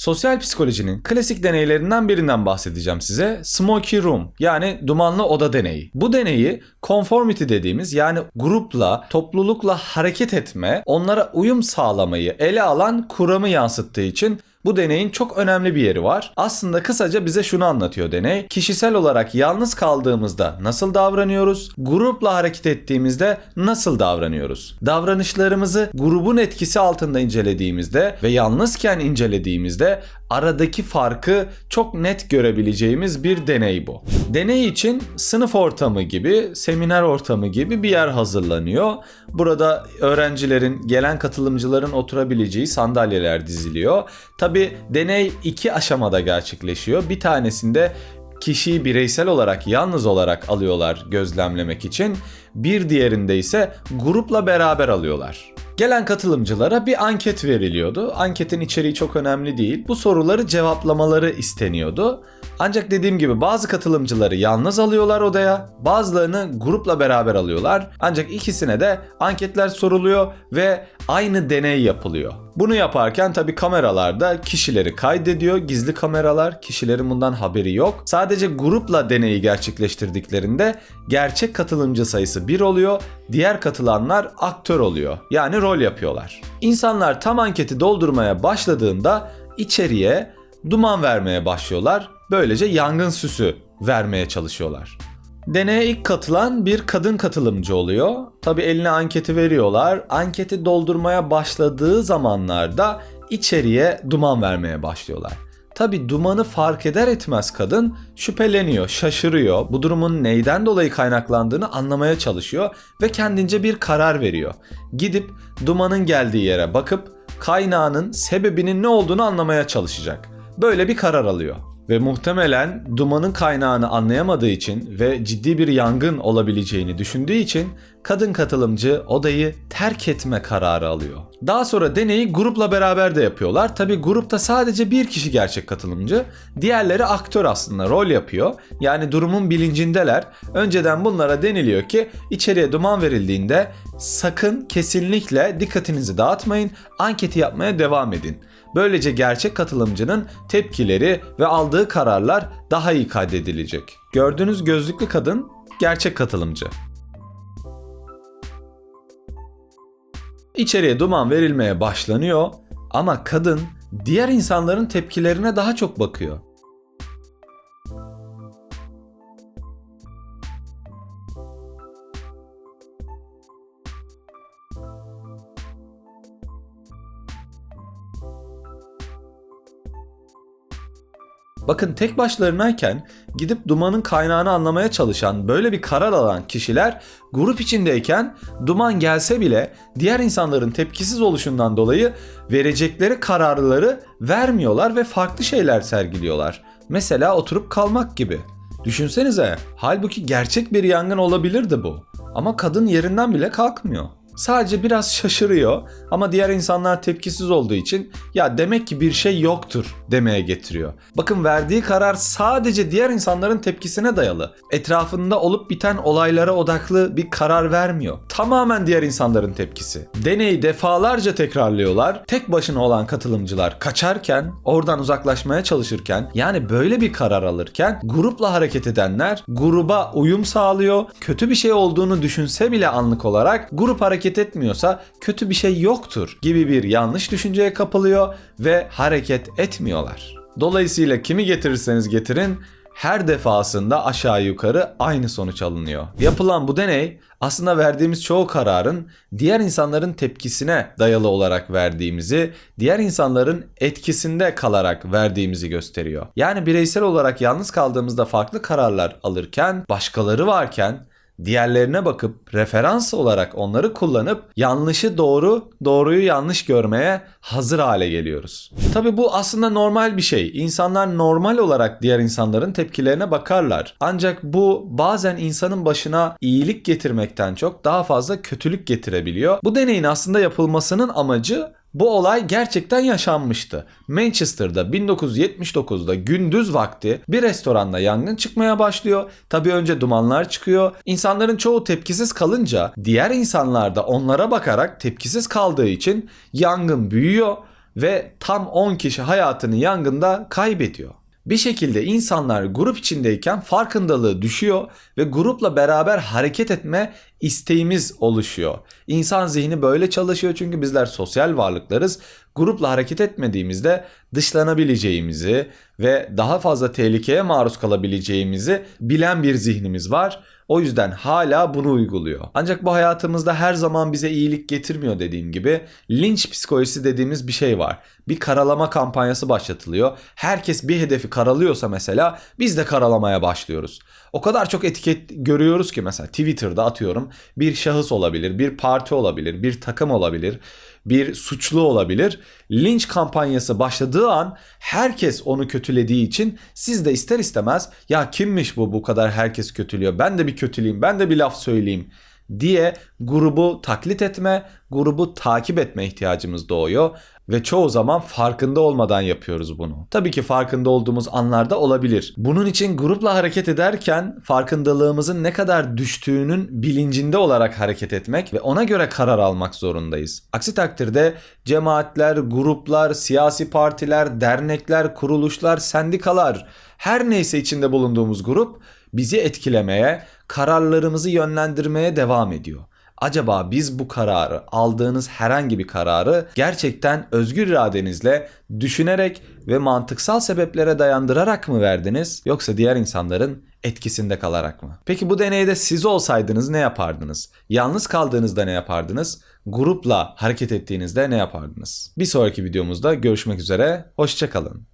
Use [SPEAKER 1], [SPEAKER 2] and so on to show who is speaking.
[SPEAKER 1] Sosyal psikolojinin klasik deneylerinden birinden bahsedeceğim size. Smoky Room yani dumanlı oda deneyi. Bu deneyi conformity dediğimiz yani grupla, toplulukla hareket etme, onlara uyum sağlamayı ele alan kuramı yansıttığı için bu deneyin çok önemli bir yeri var. Aslında kısaca bize şunu anlatıyor deney. Kişisel olarak yalnız kaldığımızda nasıl davranıyoruz? Grupla hareket ettiğimizde nasıl davranıyoruz? Davranışlarımızı grubun etkisi altında incelediğimizde ve yalnızken incelediğimizde aradaki farkı çok net görebileceğimiz bir deney bu. Deney için sınıf ortamı gibi, seminer ortamı gibi bir yer hazırlanıyor. Burada öğrencilerin, gelen katılımcıların oturabileceği sandalyeler diziliyor. Tabi deney iki aşamada gerçekleşiyor. Bir tanesinde kişiyi bireysel olarak yalnız olarak alıyorlar gözlemlemek için. Bir diğerinde ise grupla beraber alıyorlar. Gelen katılımcılara bir anket veriliyordu. Anketin içeriği çok önemli değil. Bu soruları cevaplamaları isteniyordu. Ancak dediğim gibi bazı katılımcıları yalnız alıyorlar odaya, bazılarını grupla beraber alıyorlar. Ancak ikisine de anketler soruluyor ve aynı deney yapılıyor. Bunu yaparken tabi kameralarda kişileri kaydediyor. Gizli kameralar, kişilerin bundan haberi yok. Sadece grupla deneyi gerçekleştirdiklerinde gerçek katılımcı sayısı 1 oluyor. Diğer katılanlar aktör oluyor. Yani rol yapıyorlar. İnsanlar tam anketi doldurmaya başladığında içeriye duman vermeye başlıyorlar. Böylece yangın süsü vermeye çalışıyorlar. Deneye ilk katılan bir kadın katılımcı oluyor. Tabi eline anketi veriyorlar. Anketi doldurmaya başladığı zamanlarda içeriye duman vermeye başlıyorlar. Tabi dumanı fark eder etmez kadın şüpheleniyor, şaşırıyor. Bu durumun neyden dolayı kaynaklandığını anlamaya çalışıyor ve kendince bir karar veriyor. Gidip dumanın geldiği yere bakıp kaynağının sebebinin ne olduğunu anlamaya çalışacak. Böyle bir karar alıyor ve muhtemelen dumanın kaynağını anlayamadığı için ve ciddi bir yangın olabileceğini düşündüğü için kadın katılımcı odayı terk etme kararı alıyor. Daha sonra deneyi grupla beraber de yapıyorlar. Tabi grupta sadece bir kişi gerçek katılımcı. Diğerleri aktör aslında rol yapıyor. Yani durumun bilincindeler. Önceden bunlara deniliyor ki içeriye duman verildiğinde sakın kesinlikle dikkatinizi dağıtmayın. Anketi yapmaya devam edin. Böylece gerçek katılımcının tepkileri ve aldığı kararlar daha iyi kaydedilecek. Gördüğünüz gözlüklü kadın gerçek katılımcı. İçeriye duman verilmeye başlanıyor ama kadın diğer insanların tepkilerine daha çok bakıyor. Bakın tek başlarınayken gidip dumanın kaynağını anlamaya çalışan böyle bir karar alan kişiler grup içindeyken duman gelse bile diğer insanların tepkisiz oluşundan dolayı verecekleri kararları vermiyorlar ve farklı şeyler sergiliyorlar. Mesela oturup kalmak gibi. Düşünsenize halbuki gerçek bir yangın olabilirdi bu. Ama kadın yerinden bile kalkmıyor. Sadece biraz şaşırıyor ama diğer insanlar tepkisiz olduğu için ya demek ki bir şey yoktur demeye getiriyor. Bakın verdiği karar sadece diğer insanların tepkisine dayalı. Etrafında olup biten olaylara odaklı bir karar vermiyor. Tamamen diğer insanların tepkisi. Deneyi defalarca tekrarlıyorlar. Tek başına olan katılımcılar kaçarken, oradan uzaklaşmaya çalışırken yani böyle bir karar alırken grupla hareket edenler gruba uyum sağlıyor. Kötü bir şey olduğunu düşünse bile anlık olarak grup hareket etmiyorsa kötü bir şey yoktur gibi bir yanlış düşünceye kapılıyor ve hareket etmiyorlar. Dolayısıyla kimi getirirseniz getirin her defasında aşağı yukarı aynı sonuç alınıyor. Yapılan bu deney aslında verdiğimiz çoğu kararın diğer insanların tepkisine dayalı olarak verdiğimizi, diğer insanların etkisinde kalarak verdiğimizi gösteriyor. Yani bireysel olarak yalnız kaldığımızda farklı kararlar alırken, başkaları varken diğerlerine bakıp referans olarak onları kullanıp yanlışı doğru, doğruyu yanlış görmeye hazır hale geliyoruz. Tabi bu aslında normal bir şey. İnsanlar normal olarak diğer insanların tepkilerine bakarlar. Ancak bu bazen insanın başına iyilik getirmekten çok daha fazla kötülük getirebiliyor. Bu deneyin aslında yapılmasının amacı bu olay gerçekten yaşanmıştı. Manchester'da 1979'da gündüz vakti bir restoranda yangın çıkmaya başlıyor. Tabii önce dumanlar çıkıyor. İnsanların çoğu tepkisiz kalınca diğer insanlar da onlara bakarak tepkisiz kaldığı için yangın büyüyor ve tam 10 kişi hayatını yangında kaybediyor. Bir şekilde insanlar grup içindeyken farkındalığı düşüyor ve grupla beraber hareket etme isteğimiz oluşuyor. İnsan zihni böyle çalışıyor çünkü bizler sosyal varlıklarız. Grupla hareket etmediğimizde dışlanabileceğimizi ve daha fazla tehlikeye maruz kalabileceğimizi bilen bir zihnimiz var. O yüzden hala bunu uyguluyor. Ancak bu hayatımızda her zaman bize iyilik getirmiyor dediğim gibi. Linç psikolojisi dediğimiz bir şey var. Bir karalama kampanyası başlatılıyor. Herkes bir hedefi karalıyorsa mesela biz de karalamaya başlıyoruz. O kadar çok etiket görüyoruz ki mesela Twitter'da atıyorum bir şahıs olabilir, bir parti olabilir, bir takım olabilir, bir suçlu olabilir. Linç kampanyası başladığı an herkes onu kötülediği için siz de ister istemez ya kimmiş bu bu kadar herkes kötülüyor ben de bir kötüleyeyim ben de bir laf söyleyeyim diye grubu taklit etme, grubu takip etme ihtiyacımız doğuyor ve çoğu zaman farkında olmadan yapıyoruz bunu. Tabii ki farkında olduğumuz anlarda olabilir. Bunun için grupla hareket ederken farkındalığımızın ne kadar düştüğünün bilincinde olarak hareket etmek ve ona göre karar almak zorundayız. Aksi takdirde cemaatler, gruplar, siyasi partiler, dernekler, kuruluşlar, sendikalar her neyse içinde bulunduğumuz grup bizi etkilemeye, kararlarımızı yönlendirmeye devam ediyor. Acaba biz bu kararı, aldığınız herhangi bir kararı gerçekten özgür iradenizle düşünerek ve mantıksal sebeplere dayandırarak mı verdiniz yoksa diğer insanların etkisinde kalarak mı? Peki bu deneyde siz olsaydınız ne yapardınız? Yalnız kaldığınızda ne yapardınız? Grupla hareket ettiğinizde ne yapardınız? Bir sonraki videomuzda görüşmek üzere, hoşçakalın.